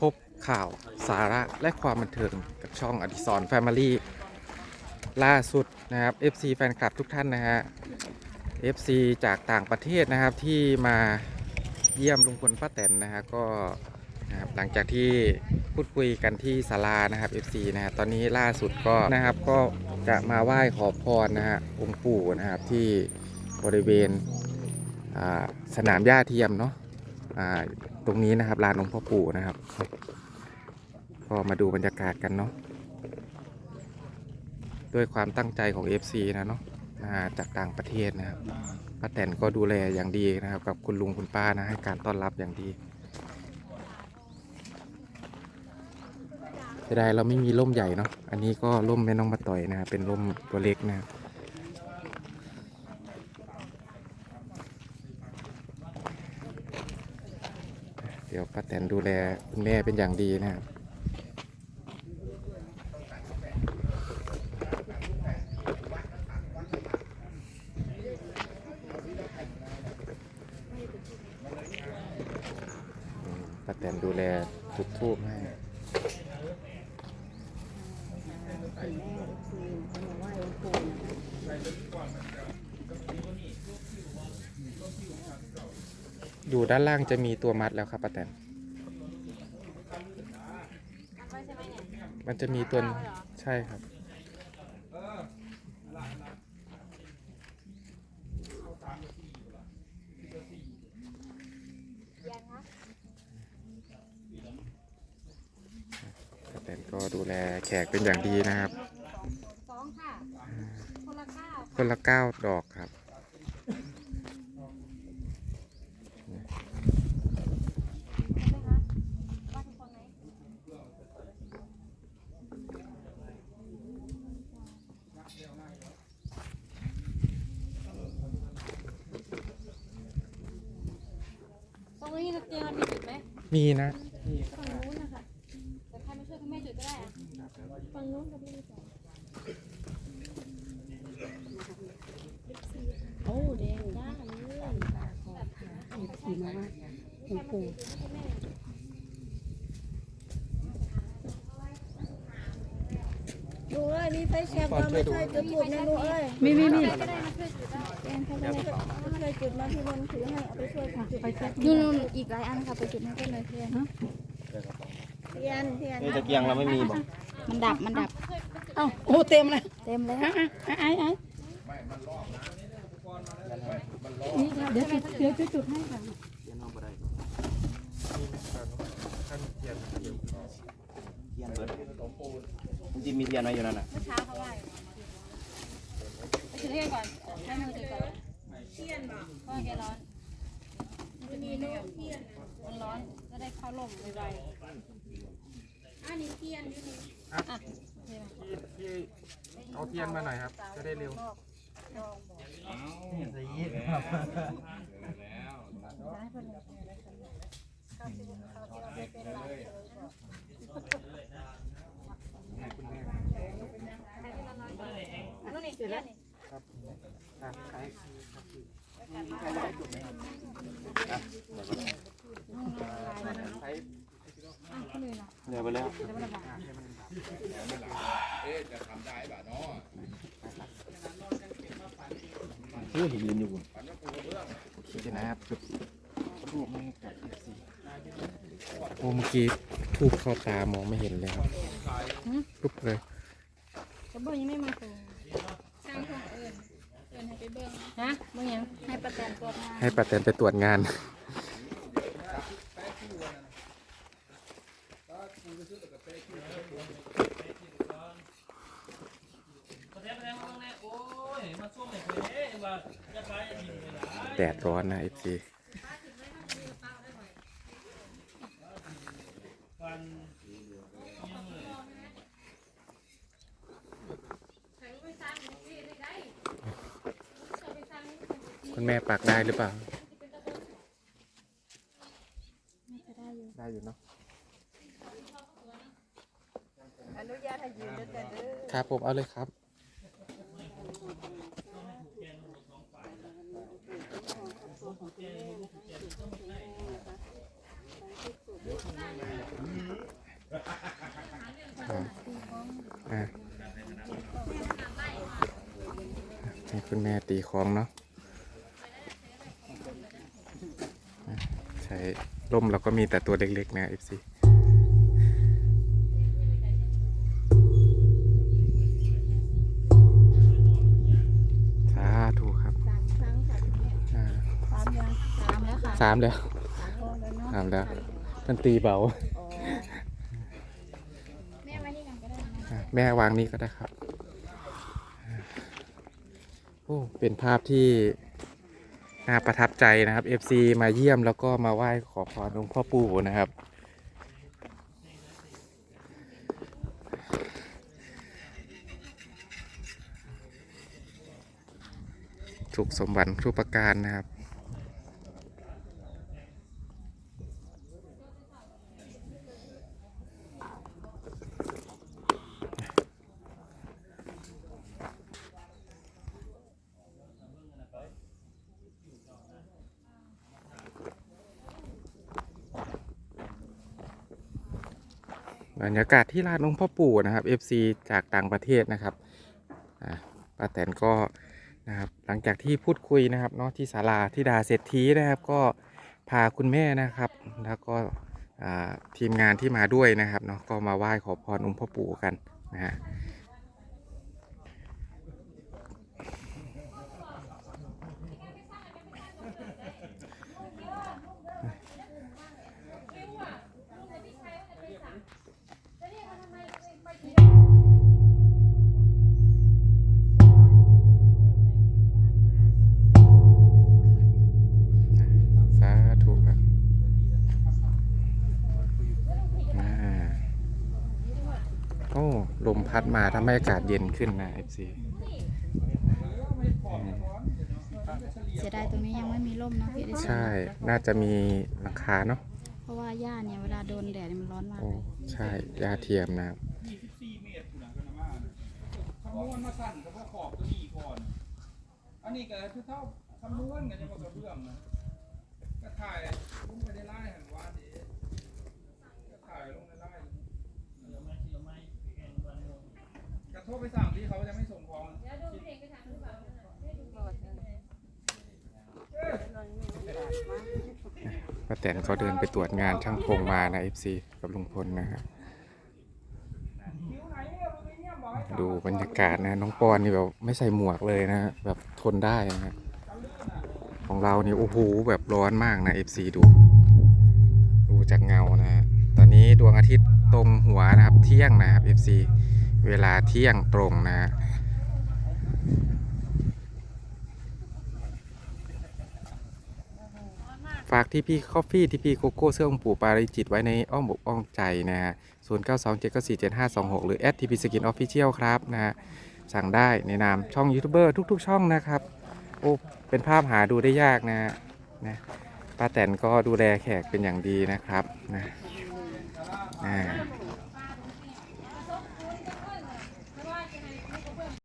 พบข่าวสาระและความบันเทิงกับช่องอดิสรแฟมิลี่ล่าสุดนะครับ FC แฟนคลับทุกท่านนะฮะ FC จากต่างประเทศนะครับที่มาเยี่ยมลุงพลป้าแตนนะฮะก็นะครับหลังจากที่พูดคุยกันที่ศาลานะครับ FC นะฮะตอนนี้ล่าสุดก็นะครับก็จะมาไหว้ขอพรนะฮะองค์ปู่นะครับที่บริเวณสนามหญ้าเทียมเนาะ ตรงนี้นะครับลานองค์พ่อปู่นะครับ ก็มาดูบรรยากาศกันเนาะด้วยความตั้งใจของ FC นะเนาะมาจากต่างประเทศนะครับป้าแตนก็ดูแลอย่างดีนะครับ กับคุณลุงคุณป้านะให้การต้อนรับอย่างดีเสียดายเราไม่มีร่มใหญ่เนาะอันนี้ก็ร่มแม่น้องมาต่อยนะครับเป็นร่มตัวเล็กนะครับ ดี๋ยวป้าแตนดูแลคุณแม่เป็นอย่างดีนะครับป้าแตนดูแลจุดทูบให้มาไหว้หลวงปู่นะคะ อยู่ด้านล่างจะมีตัวมัดแล้วครับป้าแตนมันจะมีตัวใช่ครับป้าแตนก็ดูแลแขกเป็นอย่างดีนะครับสองค่ะคนละเก้าคนละเก้าดอกครับ ใช่ไหมคะว่าทุกคนไหม ต รงนี้เตียงมีจุดไหมมีนะฝั่งนู้นนะคะแต่ใครมาช่วยคุณแม่จุดก็ได้อะฝั่งนู้นกับพี่สองโอ้แดงด้านเลยขอหาให้ขี่มาว่าหลวงปู่ดูเอ้ยมีไฟแช็กมาไม่ใช่จุดจุดนะลูกเอ้ยมีมีมี ก็ได้มาช่วยจุดได้แอนเขาไม่ได้ไม่ใช่จุดมาพี่บนถือให้เอาไปช่วยค่ะไฟแช็กนู่นอีกหลายอันค่ะไปจุดให้เพื่อนเลยเพื่อนเทียนเทียนนี่ตะเกียงเราไม่มีบ่มันดับมันดับเอ้าโอ้เต็มเลยเต็มเลยอะอะอะไอ้ไอ้นี่เดี๋ยวจุดเดี๋ยวจุดให้ค่ะเทียนเบิดจริงมีเทียนไว้อยู่นั่นน่ะเมื่อเช้าเขาไหว้ ไปจุดให้ก่อนให้มือจุดก่อนเทียนบอกเพราะว่าแกร้อนมันมีโน้ตเทียนมันร้อนจะได้เข้าร่มไวๆอันนี้เทียนอยู่นี่อะพี่พี่เอาเทียนมาหน่อยครับ จะได้เร็วนู่นนี่เทียนนี่ครับใช้ใช้อะคนอื่ ล่ะเดี๋ยวไปแล้วจะไม่ระบาดโอ้ยยืนอยู่โอเคนะครับจุดทูบให้กับ FC โอ้เมื่อกี้ทูบเข้าตามองไม่เห็นเลยครับปุ๊บเลยกระเบื้องยังไม่มาส่งช่างคนอื่ นเดินให้ไปเบื้องฮะเบื้องยังให้ประแตนตรวมาให้ป้าแตนไปตรวจงานแดดร้อนนะเอฟซี คุณแม่ปากได้หรือเปล่าได้อยู่เนาะ อนุญาตให้ยืนด้วยแต่ครับผมเอาเลยครับ ตัวคุณแม่นี่พี่แม่ตีของเนาะ ร่มเราก็มีแต่ตัวเล็กๆนะ FC สาธุครับสามครั้งค่ะคุณแม่อ่าสามยังสามแล้วค่ะสามแล้วสามแล้วเนาะสามแล้วมันตีเบาอ๋อแม่ไว้นี่กันก็ได้นะอะแม่วางนี่ก็ได้ครับ โอ้เป็นภาพที่ น่าประทับใจนะครับ FC มาเยี่ยมแล้วก็มาไหว้ขอพรหลวงพ่อปู่นะครับ ถูกสมบัติทุกประการนะครับ บรรยากาศที่ลานองค์พ่อปู่นะครับ FC จากต่างประเทศนะครับอาป้าแตนก็นะครับหลังจากที่พูดคุยนะครับเนาะที่ศาลาที่ดาเศรษฐีนะครับ ก็พาคุณแม่นะครับ แล้วก็อาทีมงานที่มาด้วยนะครับเนาะก็มาไหว้ขอพรองค์พ่อปู่กันนะฮะ ลมพัดมาทำให้อากาศเย็นขึ้นนะ FC เสียดายตรงนี้ยังไม่มีร่มเนาะพี่ดิฉันใช่น่าจะมีหลังคาเนาะเพราะว่าหญ้าเนี่ยเวลาโดนแดดมันร้อนมากโอ้เลยใช่ยาเทียมนะครับคำนวณมาสั่นกับว่าขอบตัวนี้ก่อน อันนี้ก็คือเท่าคำนวณกันจะบอกกับเบื้องนะก็ถ่ายลงไปในไล่หันว่าดีก็ถ่ายลงในไล่ก ระโทษไปสั่งที่เขาจะไม่ส่งของป้าแตนก็เดินไปตรวจงานช่างพงมานะ FC กับลุงพลนะครับดูบรรยากาศนะน้องปอนนี่แบบไม่ใส่หมวกเลยนะแบบทนได้นะของเรานี่โอ้โหแบบร้อนมากนะ FC ดู ดูจากเงานะฮะตอนนี้ดวงอาทิตย์ตรงหัวนะครับ เที่ยงนะครับ FC เวลาเที่ยงตรงนะฮะฝากที่พี่คอฟฟี่ที่พี่โกโก้เสื้อองค์ปู่ปาริจิตไว้ในอ้อมอกอ้อมใจนะฮะ0 9 2 7 9 4 7 5 2 6หรือ t p skin official ครับนะฮะสั่งได้ในนามช่องยูทูบเบอร์ทุก ๆ ช่องนะครับ โอ้เป็นภาพหาดูได้ยากนะฮะนะป้าแตนก็ดูแลแขกเป็นอย่างดีนะครับนะนะ